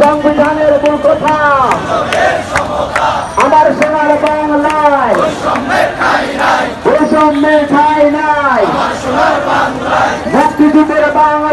সংবিধানের মূল কথা। আমার সোনার বাংলা মুক্তিযুদ্ধের বাংলায়